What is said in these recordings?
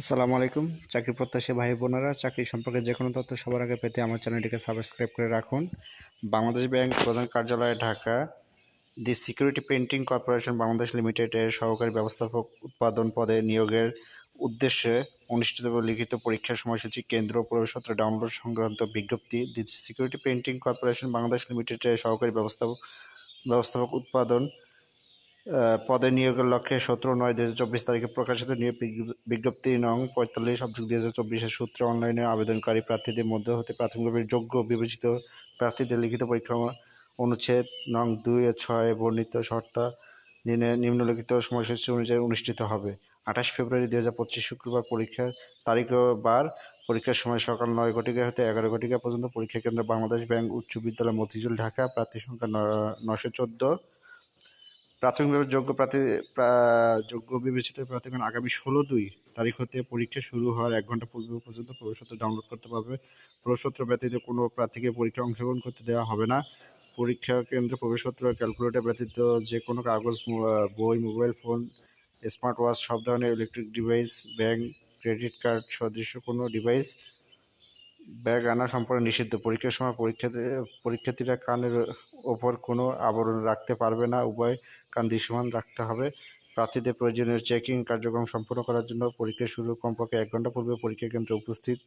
আসসালামু আলাইকুম। চাকরি প্রত্যাশী ভাই বোনেরা, চাকরি সম্পর্কে যে কোনো তথ্য সবার আগে পেতে আমার চ্যানেলটিকে সাবস্ক্রাইব করে রাখুন। বাংলাদেশ ব্যাংক প্রধান কার্যালয় Dhaka, the security printing corporation Bangladesh লিমিটেডের সহকারী ব্যবস্থাপক উৎপাদন পদে নিয়োগের উদ্দেশ্যে অনুষ্ঠিত লিখিত পরীক্ষার সময়সূচি, কেন্দ্র প্রবেশপত্র ডাউনলোড সংক্রান্ত বিজ্ঞপ্তি। The security printing corporation Bangladesh লিমিটেডের সহকারী ব্যবস্থাপক ব্যবস্থাপক উৎপাদন পদে নিয়োগের লক্ষ্যে সতেরো নয় দু চব্বিশ তারিখে প্রকাশিত নিয়োগ বিজ্ঞপ্তি নং পঁয়তাল্লিশ অবযোগ দুই হাজার চব্বিশের সূত্রে অনলাইনে আবেদনকারী প্রার্থীদের মধ্যে হতে প্রাথমিকভাবে যোগ্য বিবেচিত প্রার্থীদের লিখিত পরীক্ষা অনুচ্ছেদ নং দুই ছয় বর্ণিত শর্তা দিনে নিম্নলিখিত সময়সূচি অনুযায়ী অনুষ্ঠিত হবে। আঠাশ ফেব্রুয়ারি দুই হাজার পঁচিশ শুক্রবার পরীক্ষার তারিখ বার। পরীক্ষার সময় সকাল নয় ঘটিকা হতে এগারো ঘটিকা পর্যন্ত পরীক্ষা কেন্দ্র বাংলাদেশ ব্যাংক উচ্চ বিদ্যালয় মতিঝিল ঢাকা প্রার্থী সংখ্যা নশো চোদ্দ। প্রাথমিকভাবে যোগ্য প্রার্থী, প্রা- যোগ্য বিবেচিত প্রার্থীগণ আগামী ষোলো দুই তারিখ হতে পরীক্ষা শুরু হওয়ার এক ঘণ্টা পূর্ব পর্যন্ত প্রবেশপত্র ডাউনলোড করতে পারবে। প্রবেশপত্র ব্যতীত কোনো প্রার্থীকে পরীক্ষায় অংশগ্রহণ করতে দেওয়া হবে না। পরীক্ষা কেন্দ্রে প্রবেশপত্র ক্যালকুলেটর ব্যতীত যে কোনো কাগজ বই মোবাইল ফোন স্মার্ট ওয়াচ সব ধরনের electric device bank credit card সদৃশ কোনো ডিভাইস ব্যাগ আনা সম্পূর্ণ নিষিদ্ধ। পরীক্ষার সময় পরীক্ষার্থী পরীক্ষার্থীরা কানের ওপর কোনো আবরণ রাখতে পারবে না, উভয় কান দৃশ্যমান রাখতে হবে। প্রার্থীদের প্রয়োজনীয় চেকিং কার্যক্রম সম্পন্ন করার জন্য পরীক্ষা শুরু কমপক্ষে এক ঘণ্টা পূর্বে পরীক্ষা কেন্দ্রে উপস্থিত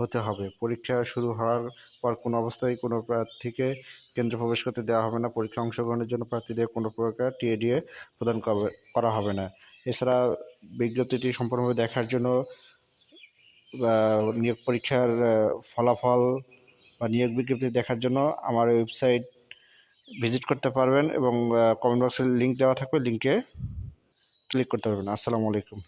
হতে হবে। পরীক্ষা শুরু হওয়ার পর কোনো অবস্থায় কোনো প্রার্থীকে কেন্দ্রে প্রবেশ করতে দেওয়া হবে না। পরীক্ষা অংশগ্রহণের জন্য প্রার্থীদের কোনো প্রকার টিএডিএ প্রদান করা হবে না। এছাড়া বিজ্ঞপ্তিটি সম্পূর্ণভাবে দেখার জন্য নিয়োগ পরীক্ষার ফলাফল বা নিয়োগ বিজ্ঞপ্তি দেখার জন্য আমার ওয়েবসাইট ভিজিট করতে পারবেন এবং কমেন্ট বক্সে লিঙ্ক দেওয়া থাকবে লিঙ্কে ক্লিক করতে পারবেন। আসসালামু আলাইকুম।